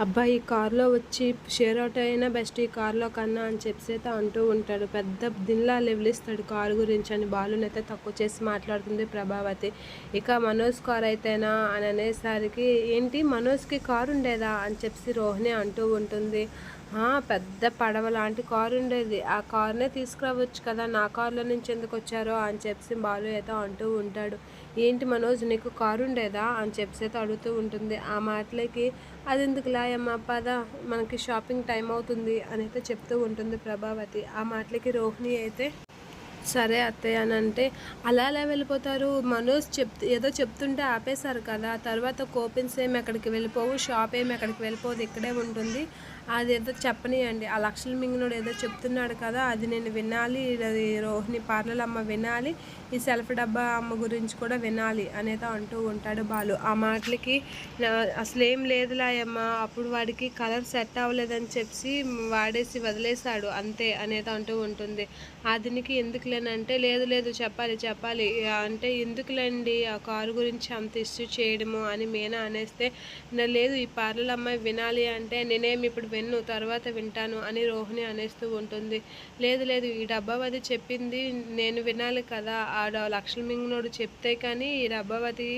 అబ్బాయి ఈ కారులో వచ్చి షేర్ ఆటో అయినా బెస్ట్ ఈ కారులో కన్నా అని చెప్పేసి అంటూ ఉంటాడు. పెద్ద దిన్లా లెవలిస్తాడు కారు గురించి అని బాలునైతే తక్కువ చేసి మాట్లాడుతుంది ప్రభావతి. ఇక మనోజ్ కార్ అయితేనా అని అనేసరికి ఏంటి? మనోజ్కి కారు ఉండేదా? అని చెప్పి రోహిణి అంటూ ఉంటుంది. పెద్ద పడవ లాంటి కారు ఉండేది. ఆ కార్నే తీసుకురావచ్చు కదా నా కారులో నుంచి ఎందుకు వచ్చారో అని చెప్పి బాలు అయితే అంటూ ఉంటాడు. ఏంటి మనోజ్ నీకు కారు ఉండేదా అని చెప్పి అయితే అడుగుతూ ఉంటుంది. ఆ మాటలకి అది ఎందుకు లాయమ్మ పద మనకి షాపింగ్ టైం అవుతుంది అని అయితే చెప్తూ ఉంటుంది ప్రభావతి. ఆ మాటలకి రోహిణి అయితే సరే అత్తయ్య అని అంటే అలా అలా వెళ్ళిపోతారు? మనోజ్ చెప్ ఏదో చెప్తుంటే ఆపేశారు కదా తర్వాత కోపిన్స్ ఏమి ఎక్కడికి వెళ్ళిపోవు షాప్ ఏమి ఎక్కడికి వెళ్ళిపోదు ఇక్కడే ఉంటుంది. అది ఏదో చెప్పనియండి. ఆ లక్షల మింగినోడు ఏదో చెప్తున్నాడు కదా అది నేను వినాలి అది రోహిణి పార్లర్ అమ్మ వినాలి ఈ సెల్ఫ్ డబ్బా అమ్మ గురించి కూడా వినాలి అనేది అంటూ ఉంటాడు బాలు. ఆ మాటలకి అసలు ఏం లేదులా అమ్మ అప్పుడు వాడికి కలర్ సెట్ అవ్వలేదని చెప్పి వాడేసి వదిలేశాడు అంతే అనేది అంటూ ఉంటుంది. అదినికి ఎందుకు అంటే లేదు లేదు చెప్పాలి చెప్పాలి. అంటే ఎందుకులేండి? ఆ కారు గురించి అంత ఇష్యూ చేయడము అని మీనా అనేస్తే లేదు ఈ పార్లర్ అమ్మాయి వినాలి అంటే నేనేమి ఇప్పుడు విన్ను తర్వాత వింటాను అని రోహిణి అనేస్తూ ఉంటుంది. లేదు లేదు ఈ డబ్బావతి చెప్పింది నేను వినాలి కదా ఆ లక్షలమింగునోడు చెప్తే కానీ ఈ డబ్బావతి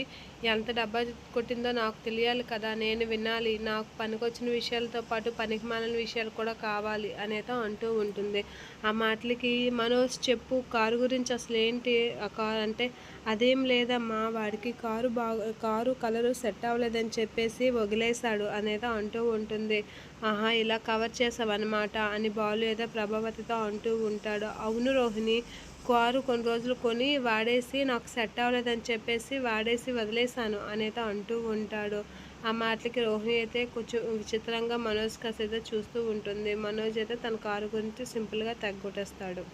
ఎంత డబ్బా కొట్టిందో నాకు తెలియాలి కదా నేను వినాలి. నాకు పనికొచ్చిన విషయాలతో పాటు పనికి మాలిన విషయాలు కూడా కావాలి అనేది అంటూ ఉంటుంది. ఆ మాటలకి మనోజ్ చెప్పు కారు గురించి అసలు ఏంటి? ఆ కారు అంటే అదేం లేదమ్మా వాడికి కారు బాగా కారు కలరు సెట్ అవ్వలేదని చెప్పేసి వదిలేశాడు అనేది అంటూ ఉంటుంది. ఆహా ఇలా కవర్ చేసావన్నమాట అని బాలు ఏదో ప్రభావతితో అంటూ ఉంటాడు. అవును రోహిణి కారు కొన్ని రోజులు కొని వాడేసి నాకు సెట్ అవ్వలేదని చెప్పేసి వాడేసి వదిలేశాను అనేత అంటూ ఉంటాడు. ఆ మాటలకి రోహిణి అయితే కొంచెం విచిత్రంగా మనోజ్ కాసేదో చూస్తూ ఉంటుంది. మనోజ్ అయితే తన కారు గురించి సింపుల్గా తగ్గొట్టేస్తాడు.